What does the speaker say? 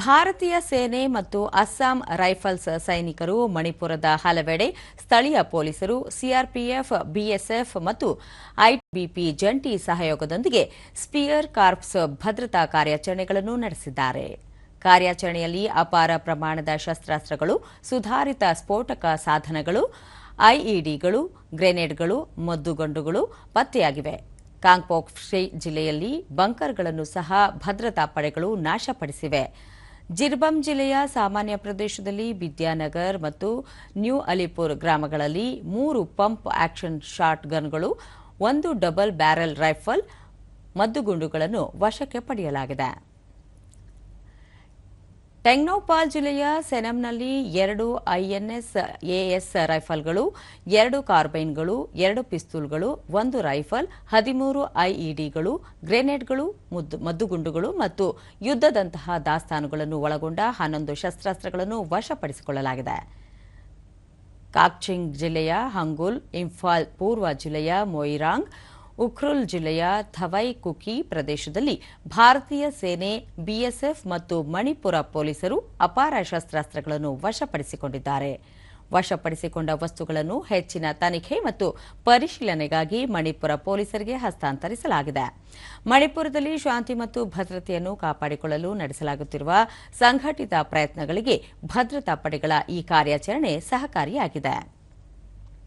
ಭಾರತೀಯ ಸೇನೆ ಮತ್ತು ಅಸ್ಸಾಂ ರೈಫಲ್ಸ್ ಸೈನಿಕರು ಮಣಿಪುರದ ಹಲವೆಡೆ ಸ್ಥಳೀಯ ಪೊಲೀಸರು, ಸಿಆರ್ಪಿಎಫ್, ಬಿಎಸ್ಎಫ್ ಮತ್ತು ಐಟಿಬಿಪಿ ಜಂಟಿ ಸಹಯೋಗದೊಂದಿಗೆ ಸ್ಪಿಯರ್ ಕಾರ್ಪ್ಸ್ ಭದ್ರತಾ ಕಾರ್ಯಾಚರಣೆಗಳನ್ನು ನಡೆಸಿದ್ದಾರೆ. ಕಾರ್ಯಾಚರಣೆಯಲ್ಲಿ ಅಪಾರ ಪ್ರಮಾಣದ ಶಸ್ತ್ರಾಸ್ತ್ರಗಳು, ಸುಧಾರಿತ ಸ್ಫೋಟಕ ಸಾಧನಗಳು ಐಇಡಿಗಳು ಗ್ರೆನೇಡ್ಗಳು, ಮದ್ದುಗಂಡುಗಳು ಪತ್ತೆಯಾಗಿವೆ. ಕಾಂಗ್ಪೋಕ್ಷಿ ಜಿಲ್ಲೆಯಲ್ಲಿ ಬಂಕರ್ಗಳನ್ನು ಸಹ ಭದ್ರತಾ ಪಡೆಗಳು ನಾಶಪಡಿಸಿವೆ. ಜಿರ್ಬಂ ಜಿಲ್ಲೆಯ ಸಾಮಾನ್ಯ ಪ್ರದೇಶದಲ್ಲಿ ವಿದ್ಯಾನಗರ್ ಮತ್ತು ನ್ಯೂ ಅಲಿಪುರ್ ಗ್ರಾಮಗಳಲ್ಲಿ ಮೂರು ಪಂಪ್ ಆಕ್ಷನ್ ಶಾಟ್ ಗನ್ಗಳು, ಒಂದು ಡಬಲ್ ಬ್ಯಾರೆಲ್ ರೈಫಲ್, ಮದ್ದುಗುಂಡುಗಳನ್ನು ವಶಕ್ಕೆ ಪಡೆಯಲಾಗಿದೆ. ಟೆಂಗ್ನೌಪಾಲ್ ಜಿಲ್ಲೆಯ ಸೆನಂನಲ್ಲಿ ಎರಡು ಐಎನ್ಎಸ್ ಎಎಸ್ ರೈಫಲ್ಗಳು, ಎರಡು ಕಾರ್ಬೈನ್ಗಳು, ಎರಡು ಪಿಸ್ತೂಲ್ಗಳು, ಒಂದು ರೈಫಲ್, ಹದಿಮೂರು ಐಇಡಿಗಳು, ಗ್ರೆನೇಡ್ಗಳು, ಮುದ್ದು- ಮದ್ದುಗುಂಡುಗಳು ಮತ್ತು ಯುದ್ದದಂತಹ ದಾಸ್ತಾನುಗಳನ್ನು ಒಳಗೊಂಡ ಹನ್ನೊಂದು ಶಸ್ತ್ರಾಸ್ತ್ರಗಳನ್ನು ವಶಪಡಿಸಿಕೊಳ್ಳಲಾಗಿದೆ. ಕಾಕ್ಚಿಂಗ್ ಜಿಲ್ಲೆಯ ಹಂಗುಲ್, ಇಂಫಾಲ್ ಪೂರ್ವ ಜಿಲ್ಲೆಯ ಮೊಯಿರಾಂಗ್ ಉಖ್ರುಲ್ ಜಿಲ್ಲೆಯ ಥವೈ ಕುಕಿ ಪ್ರದೇಶದಲ್ಲಿ ಭಾರತೀಯ ಸೇನೆ, ಬಿಎಸ್ಎಫ್ ಮತ್ತು ಮಣಿಪುರ ಪೊಲೀಸರು ಅಪಾರ ಶಸ್ತ್ರಾಸ್ತ್ರಗಳನ್ನು ವಶಪಡಿಸಿಕೊಂಡಿದ್ದಾರೆ. ವಶಪಡಿಸಿಕೊಂಡ ವಸ್ತುಗಳನ್ನು ಹೆಚ್ಚಿನ ತನಿಖೆ ಮತ್ತು ಪರಿಶೀಲನೆಗಾಗಿ ಮಣಿಪುರ ಪೊಲೀಸರಿಗೆ ಹಸ್ತಾಂತರಿಸಲಾಗಿದೆ. ಮಣಿಪುರದಲ್ಲಿ ಶಾಂತಿ ಮತ್ತು ಭದ್ರತೆಯನ್ನು ಕಾಪಾಡಿಕೊಳ್ಳಲು ನಡೆಸಲಾಗುತ್ತಿರುವ ಸಂಘಟಿತ ಪ್ರಯತ್ನಗಳಿಗೆ ಭದ್ರತಾ ಪಡೆಗಳ ಈ ಕಾರ್ಯಾಚರಣೆ ಸಹಕಾರಿಯಾಗಿದೆ.